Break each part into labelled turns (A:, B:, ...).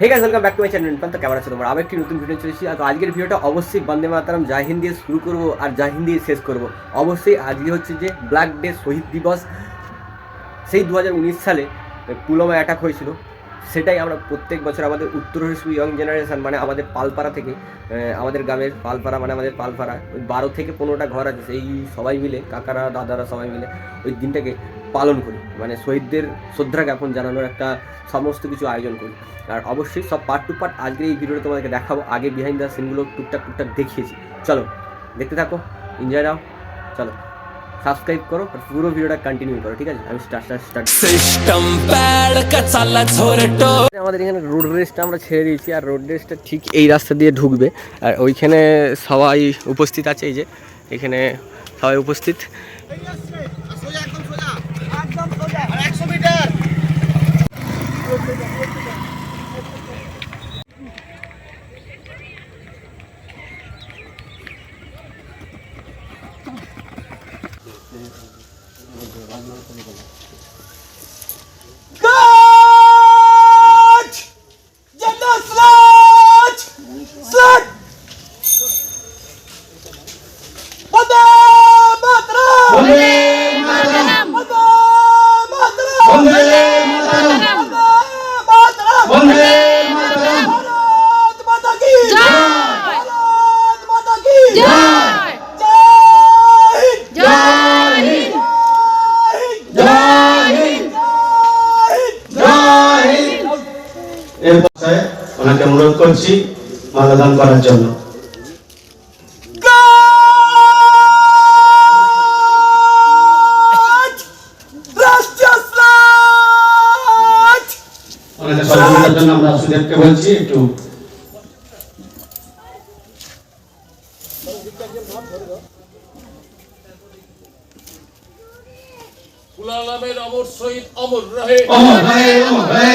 A: Hey guys welcome back to my channel তো কেমন আছো তোমরা? আবার একটি নতুন ভিডিও চলেছি আর আজকের ভিডিওটা অবশ্যই বন্দে মাতারাম, জয় হিন্দ দিয়ে শুরু করব আর জয় হিন্দ দিয়ে শেষ করব। অবশ্যই আজকে হচ্ছে যে ব্ল্যাক ডে শহীদ দিবস। সেই দু হাজার উনিশ সালে পুলওয়ামা অ্যাটাক হয়েছিল। সেটাই আমরা প্রত্যেক বছর আমাদের উত্তর হিসু ইয়ং জেনারেশন মানে আমাদের পালপাড়া থেকে আমাদের গ্রামের পালপাড়া মানে আমাদের পালপাড়া। ওই বারো থেকে পনেরোটা ঘর আছে, সেই সবাই মিলে, কাকারা, দাদারা সবাই মিলে ওই দিনটাকে পালন করি। মানে শহীদদের শ্রদ্ধা জ্ঞাপন জানানোর একটা সমস্ত কিছু আয়োজন করি। আর অবশ্যই সব পার্ট টু পার্ট আজকে এই ভিডিওটা তোমাদেরকে দেখাবো। আগে বিহাইন্ড দ্য সিনগুলো টুকটাক টুকটাক দেখিয়েছি। চলো দেখতে থাকো এনজয় নাও চলো। সাবস্ক্রাইব করো আর পুরো ভিডিওটা কন্টিনিউ করো ঠিক আছে? আমি start start
B: start system pad কা চালা ছোরটো
A: আমাদের এখানে রোড রেসটা আমরা ছেড়ে দিয়েছি আর রোড রেসটা ঠিক এই রাস্তা দিয়ে ঢুকবে। আর ওইখানে সবাই উপস্থিত আছে এই যে এখানে সবাই উপস্থিত।
C: করছি মালা দান করার জন্য। আমরা সুদেবকে বলছি একটু
D: কুলালামের অমর শহীদ অমর রহে।
C: অমর অমর হয়ে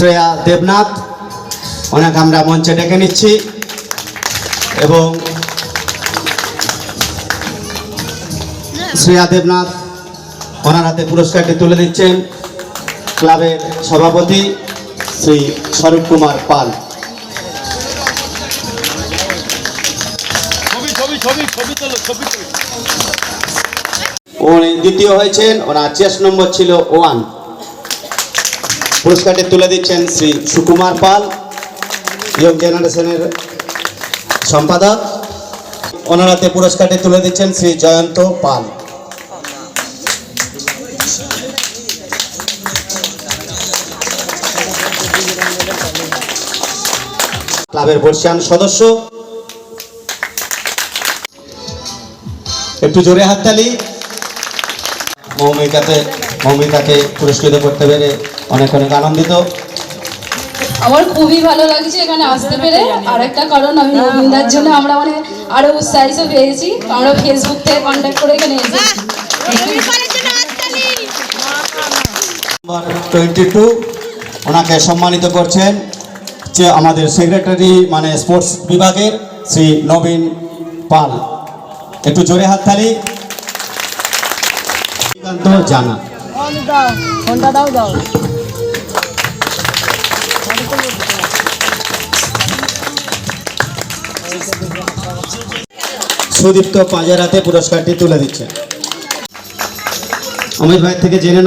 C: শ্রেয়া দেবনাথ ওনাকে আমরা মঞ্চে ডেকে নিচ্ছি। এবং শ্রেয়া দেবনাথ ওনার হাতে পুরস্কারটি তুলে দিচ্ছেন ক্লাবের সভাপতি শ্রী স্বরূপ কুমার পাল। উনি দ্বিতীয় হয়েছেন ওনার চেস নম্বর ছিল ওয়ান পুরস্কারটি তুলে দিচ্ছেন শ্রী সুকুমার পাল, ইয়ং জেনারেশনের সম্পাদক। ওনার হাতে পুরস্কারটি তুলে দিচ্ছেন শ্রী জয়ন্ত পাল। ক্লাবের বর্ষিয়ান সদস্য। একটু জোরে হাততালি। মৌমিকাতে মৌমিকাকে পুরস্কৃত করতে পেরে অনেক অনেক আনন্দিত।
E: আমার খুবই ভালো লাগছে এখানে আসতে পেরে। আর একটা কারণ আমি নবীনদার জন্য আমরা মানে আরও উৎসাহিত পেয়েছি। আমরা ফেসবুক থেকে কন্ট্যাক্ট করে এখানে এসেছি।
C: টোয়েন্টি টু ওনাকে সম্মানিত করছেন যে আমাদের সেক্রেটারি মানে স্পোর্টস বিভাগের শ্রী নবীন পাল। একটু জোরে হাততালি শ্রীকান্ত
E: ফোনটা দাও দাও
C: সুদীপ্ত পাঁজারাতে পুরস্কারটি তুলে দিচ্ছে। অমিত ভাই থেকে জেনে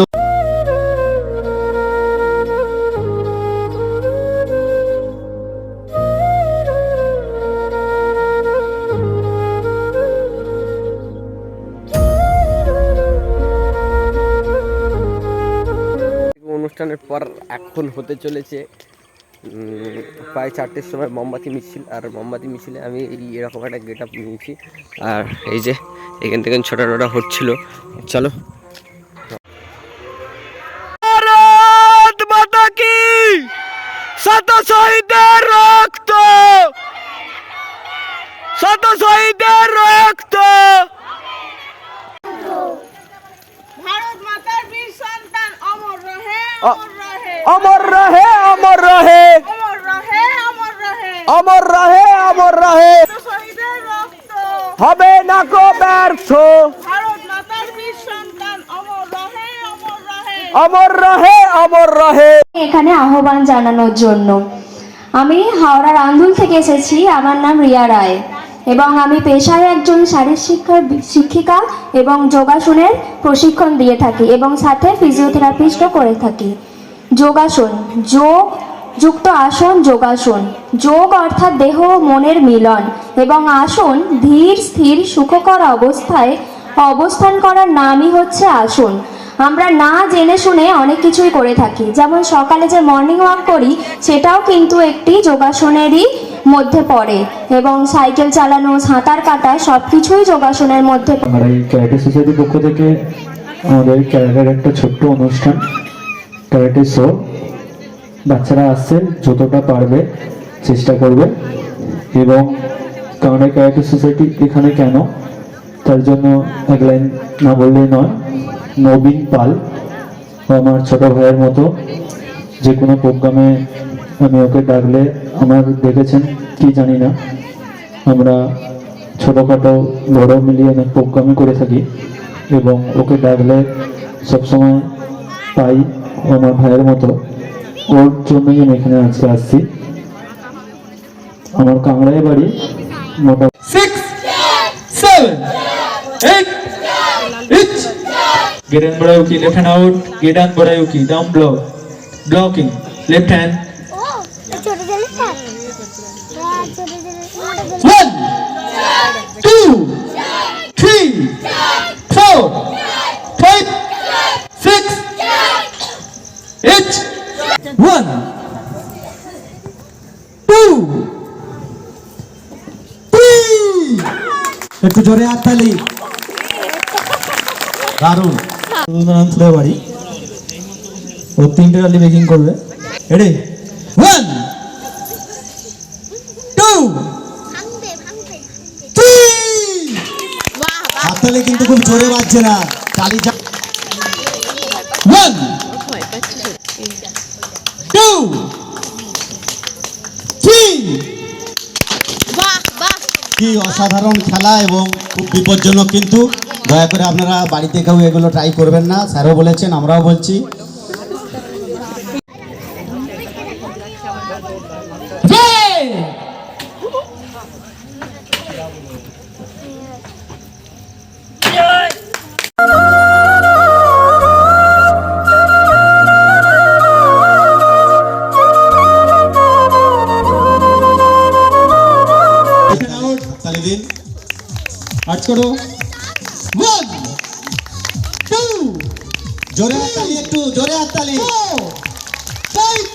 A: অনুষ্ঠানের পর এখন হতে চলেছে প্রায় চারটের সময় মোমবাতি মিছিল, আর মোমবাতি মিছিলে আমি এই এরকম একটা গেট আপ নিয়েছি। আর এই যে, এখান থেকে ছোটা টোটা হচ্ছিল। চলো।
F: রক্ত। রক্ত
G: ভারত মাতার বীর সন্তান অমর রহে
F: অ-
G: অমর রহে
F: অমর রহে অমর রহে
G: অমর রহে অমর রহে
F: অমর রহে। হবে না কো ব্যর্থ।
G: অমর রহে অমর রহে।
H: এখানে আহ্বান জানানোর জন্য। আমি হাওড়ার আন্দুল থেকে এসেছি, আমার নাম রিয়া রায়। এবং আমি পেশায় একজন শারীর শিক্ষার শিক্ষিকা এবং যোগাসনের প্রশিক্ষণ দিয়ে থাকি এবং সাথে ফিজিওথেরাপিস্টও করে থাকি। যোগাসন, যোগ যুক্ত আসন যোগাসন। যোগ অর্থাৎ দেহ ও মনের মিলন এবং আসন ধীর, স্থির, সুখকর অবস্থায় অবস্থান করার নামই হচ্ছে আসন। আমরা না জেনে শুনে অনেক কিছুই করে থাকি। যেমন সকালে যে মর্নিং ওয়াক করি, সেটাও কিন্তু একটি যোগাসনেরই মধ্যে পড়ে এবং সাইকেল চালানো, সাঁতার কাটা সব কিছুই যোগাসনের মধ্যে
I: পক্ষ থেকে আমাদের ক্যারাটের একটা ছোট্ট অনুষ্ঠান ক্যারাটে শো বাচ্চারা আসছে, যতটা পারবে চেষ্টা করবে। এবং কানাডা ক্যারাটে সোসাইটি এখানে কেন? তার জন্য এক লাইন না বললেই নয়, নবীন পাল আমার ছোট ভাইয়ের মতো, যে কোনো প্রোগ্রামে আমি ওকে ডাকলে আমার দেখেছেন, কি জানি না। আমরা ছোটোখাটো, বড় মিলিয়ে অনেক প্রোগ্রামই করে থাকি এবং ওকে ডাকলে সবসময় পাই আমার ভাইয়ের মতো। ওর জন্যই আমি এখানে আজকে আসছি আমার কাংড়ায় বাড়ি মোটা
F: six seven eight eight
I: Get and Borayuki, left hand out, get and Borayuki, down block, blocking, left hand,
G: ছোট জলে থাক ছোট
C: জোরে হাততালি দারুণ।
F: রবীন্দ্রনাথ বাড়ি ও তিনটে রালি মেকিং করবে। রেডি ওয়ান টু
C: হাততালি কিন্তু খুব জোরে বাজছে না। তালি যা
F: ওয়ান
C: কি অসাধারণ খেলা এবং খুব বিপজ্জনক কিন্তু। দয়া করে আপনারা বাড়িতে কেউ এগুলো ট্রাই করবেন না। স্যারও বলেছেন, আমরাও বলছি।
F: করো। ওয়ান টু
C: জোরে হাততালি একটু জোরে হাততালি।
F: ফাইভ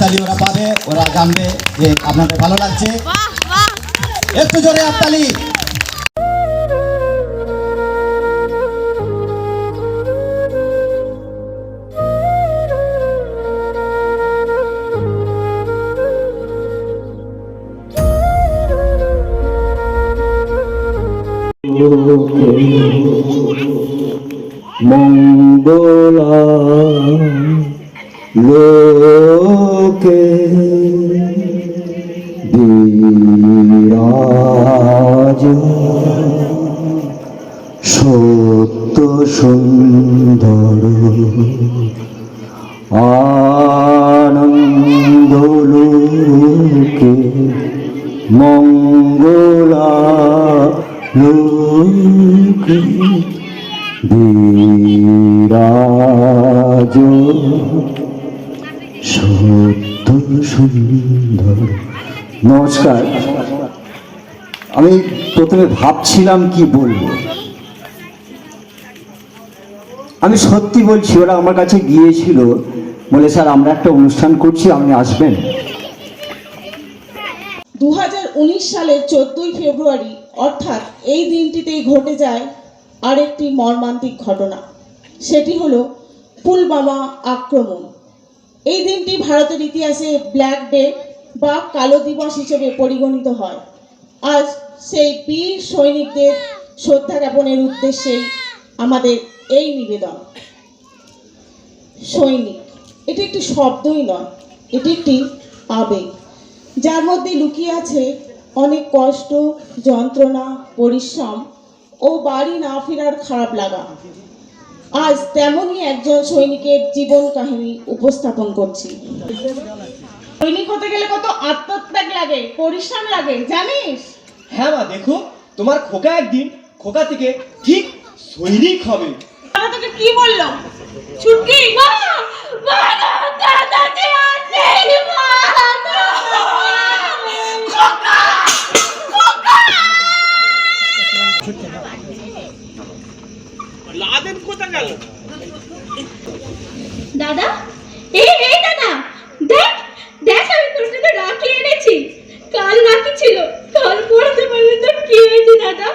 C: হাততালি ওরা পাবে ওরা জানবে যে আপনাদের ভালো লাগছে। একটু জোরে হাততালি
I: মঙ্গলা লোকে বিরাজ সত্য সুন্দর আনন্দ লোকে মঙ্গলা লোকে
J: বিরাজ নমস্কার। আমি প্রথমে ভাবছিলাম কি বলব। আমি সত্যি বলছি, ওরা আমার কাছে গিয়েছিল। বলে, স্যার, আমরা একটা অনুষ্ঠান করছি, আপনি আসবেন?
G: দু হাজার উনিশ সালের চোদ্দই ফেব্রুয়ারি, অর্থাৎ এই দিনটিতেই ঘটে যায় আরেকটি মর্মান্তিক ঘটনা। সেটি হলো পুলবামা আক্রমণ। এই দিনটি ভারতের ইতিহাসে ব্ল্যাক ডে বা কালো দিবস হিসেবে পরিগণিত হয়। আজ সেই বীর সৈনিকদের শ্রদ্ধা জ্ঞাপনের উদ্দেশ্যেই আমাদের এই নিবেদন। সৈনিক, এটি একটি শব্দই নয়, এটি একটি আবেগ, যার মধ্যে লুকিয়ে আছে অনেক কষ্ট, যন্ত্রণা, পরিশ্রম ও বাড়ি না ফেরার খারাপ লাগা। আজ তেমনই একজন সৈনিকের জীবন কাহিনী উপস্থাপন করছি সৈনিক হতে গেলে কত আত্মত্যাগ লাগে পরিশ্রম লাগে জানিস
K: হ্যাঁ মা দেখো তোমার খোকা একদিন খোকা থেকে ঠিক সৈনিক হবে
G: দাদা তোকে কি বলল ছুটকি মা মা আছে মা খোকা খোকা
L: দাদা? এই এই দাদা, দেখ দেখ, আমি জন্য রাখি এনেছি। কাল রাখি ছিল, কাল পড়তে পারবে তোর কি হয়েছে, দাদা?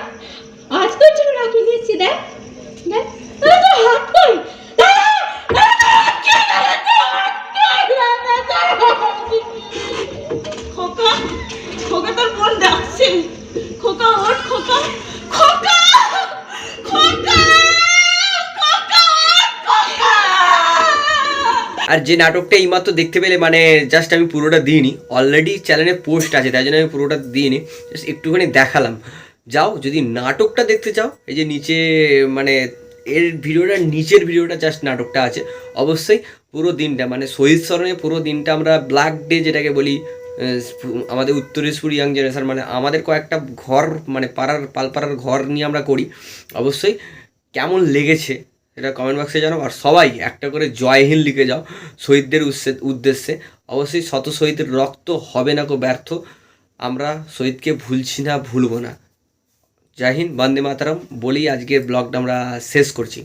L: আজ তোর জন্য রাখি নিয়েছি দেখ দেখ। হাত কই?
G: খোকা খোকা তোর বোন ডাকছে। খোকা, ওঠ, খোকা।
A: আর যে নাটকটা এইমাত্র দেখতে পেলে মানে জাস্ট আমি পুরোটা দিইনি। অলরেডি চ্যানেলে পোস্ট আছে, তাই জন্য আমি পুরোটা দিইনি। জাস্ট একটুখানি দেখালাম। যাও, যদি নাটকটা দেখতে চাও, এই যে নিচে মানে এর ভিডিওটার নিচের ভিডিওটা জাস্ট নাটকটা আছে, অবশ্যই পুরো দিনটা মানে শহীদ স্মরণে পুরো দিনটা আমরা ব্ল্যাক ডে যেটাকে বলি আমাদের উত্তরেশ্বর ইয়াং জেনারেশন মানে আমাদের কয়েকটা ঘর মানে পাড়ার, পালপাড়ার ঘর নিয়ে আমরা করি। অবশ্যই কেমন লেগেছে এটা কমেন্ট বক্সে জানাও। আর সবাই একটা করে জয় হিন্দ লিখে যাও শহীদদের উদ্দেশ্যে অবশ্যই শত শহীদের রক্ত হবে না কো ব্যর্থ। আমরা শহীদকে ভুলছি না, ভুলবো না। জয় হিন্দ, বন্দে মাতারাম। বলেই আজকের ব্লগটা আমরা শেষ করছি।